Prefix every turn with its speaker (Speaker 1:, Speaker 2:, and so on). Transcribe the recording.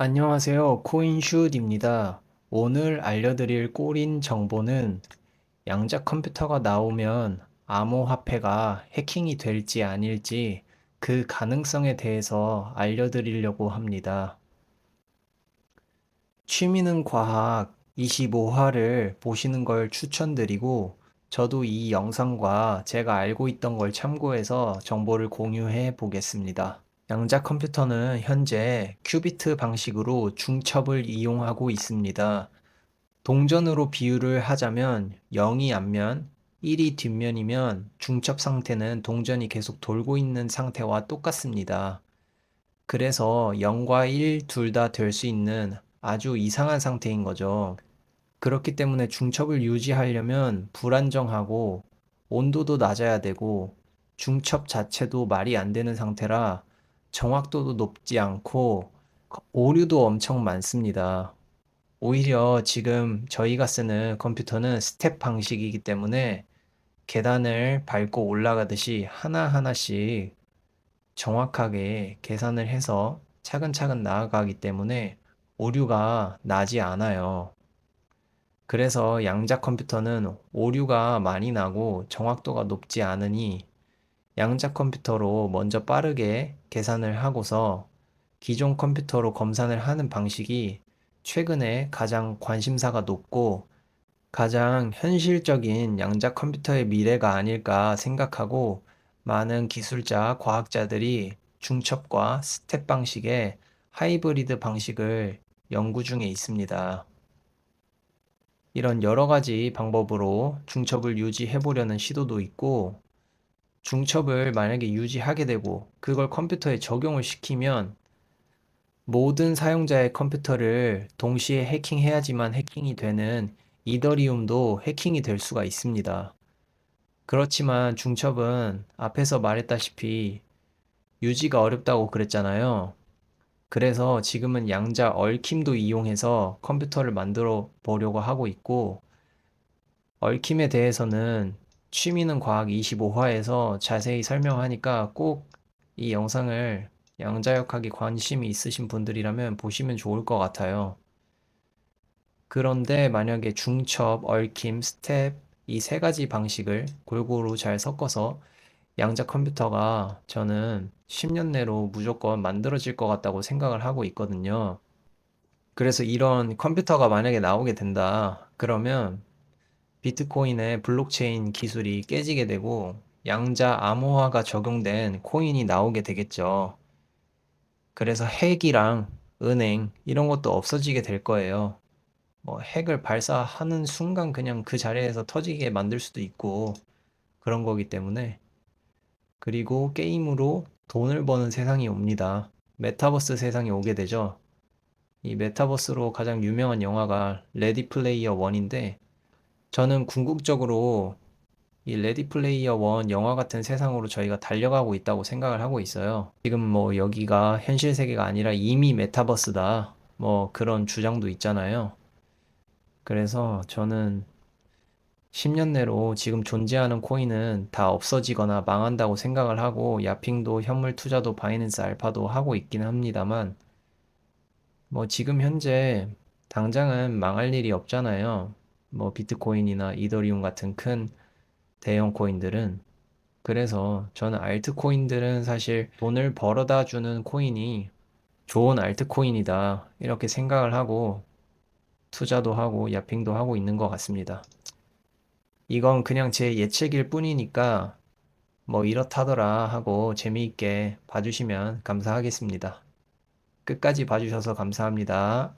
Speaker 1: 안녕하세요. 코인슛입니다. 오늘 알려드릴 꼬린 정보는 양자 컴퓨터가 나오면 암호화폐가 해킹이 될지 아닐지 그 가능성에 대해서 알려드리려고 합니다. 취미는 과학 25화를 보시는 걸 추천드리고 저도 이 영상과 제가 알고 있던 걸 참고해서 정보를 공유해 보겠습니다. 양자 컴퓨터는 현재 큐비트 방식으로 중첩을 이용하고 있습니다. 동전으로 비유를 하자면 0이 앞면, 1이 뒷면이면 중첩 상태는 동전이 계속 돌고 있는 상태와 똑같습니다. 그래서 0과 1 둘 다 될 수 있는 아주 이상한 상태인 거죠. 그렇기 때문에 중첩을 유지하려면 불안정하고 온도도 낮아야 되고 중첩 자체도 말이 안 되는 상태라 정확도도 높지 않고 오류도 엄청 많습니다. 오히려 지금 저희가 쓰는 컴퓨터는 스텝 방식이기 때문에 계단을 밟고 올라가듯이 하나하나씩 정확하게 계산을 해서 차근차근 나아가기 때문에 오류가 나지 않아요. 그래서 양자 컴퓨터는 오류가 많이 나고 정확도가 높지 않으니 양자 컴퓨터로 먼저 빠르게 계산을 하고서 기존 컴퓨터로 검산을 하는 방식이 최근에 가장 관심사가 높고 가장 현실적인 양자 컴퓨터의 미래가 아닐까 생각하고 많은 기술자, 과학자들이 중첩과 스텝 방식의 하이브리드 방식을 연구 중에 있습니다. 이런 여러 가지 방법으로 중첩을 유지해 보려는 시도도 있고 중첩을 만약에 유지하게 되고 그걸 컴퓨터에 적용을 시키면 모든 사용자의 컴퓨터를 동시에 해킹해야지만 해킹이 되는 이더리움도 해킹이 될 수가 있습니다. 그렇지만 중첩은 앞에서 말했다시피 유지가 어렵다고 그랬잖아요. 그래서 지금은 양자 얽힘도 이용해서 컴퓨터를 만들어 보려고 하고 있고 얽힘에 대해서는 취미는 과학 25화에서 자세히 설명하니까 꼭 이 영상을 양자역학에 관심이 있으신 분들이라면 보시면 좋을 것 같아요. 그런데 만약에 중첩, 얽힘, 스텝 이 세 가지 방식을 골고루 잘 섞어서 양자 컴퓨터가 저는 10년 내로 무조건 만들어질 것 같다고 생각을 하고 있거든요. 그래서 이런 컴퓨터가 만약에 나오게 된다. 그러면 비트코인의 블록체인 기술이 깨지게 되고 양자 암호화가 적용된 코인이 나오게 되겠죠. 그래서 핵이랑 은행 이런 것도 없어지게 될 거예요. 뭐 핵을 발사하는 순간 그냥 그 자리에서 터지게 만들 수도 있고 그런 거기 때문에 그리고 게임으로 돈을 버는 세상이 옵니다. 메타버스 세상이 오게 되죠. 이 메타버스로 가장 유명한 영화가 레디 플레이어 1인데 저는 궁극적으로 이 레디 플레이어 1 영화 같은 세상으로 저희가 달려가고 있다고 생각을 하고 있어요. 지금 뭐 여기가 현실 세계가 아니라 이미 메타버스다. 뭐 그런 주장도 있잖아요. 그래서 저는 10년 내로 지금 존재하는 코인은 다 없어지거나 망한다고 생각을 하고 야핑도 현물 투자도 바이낸스 알파도 하고 있긴 합니다만 뭐 지금 현재 당장은 망할 일이 없잖아요. 뭐 비트코인이나 이더리움 같은 큰 대형 코인들은 그래서 저는 알트코인들은 사실 돈을 벌어다 주는 코인이 좋은 알트코인이다 이렇게 생각을 하고 투자도 하고 야핑도 하고 있는 것 같습니다. 이건 그냥 제 예측일 뿐이니까 뭐 이렇다더라 하고 재미있게 봐주시면 감사하겠습니다. 끝까지 봐주셔서 감사합니다.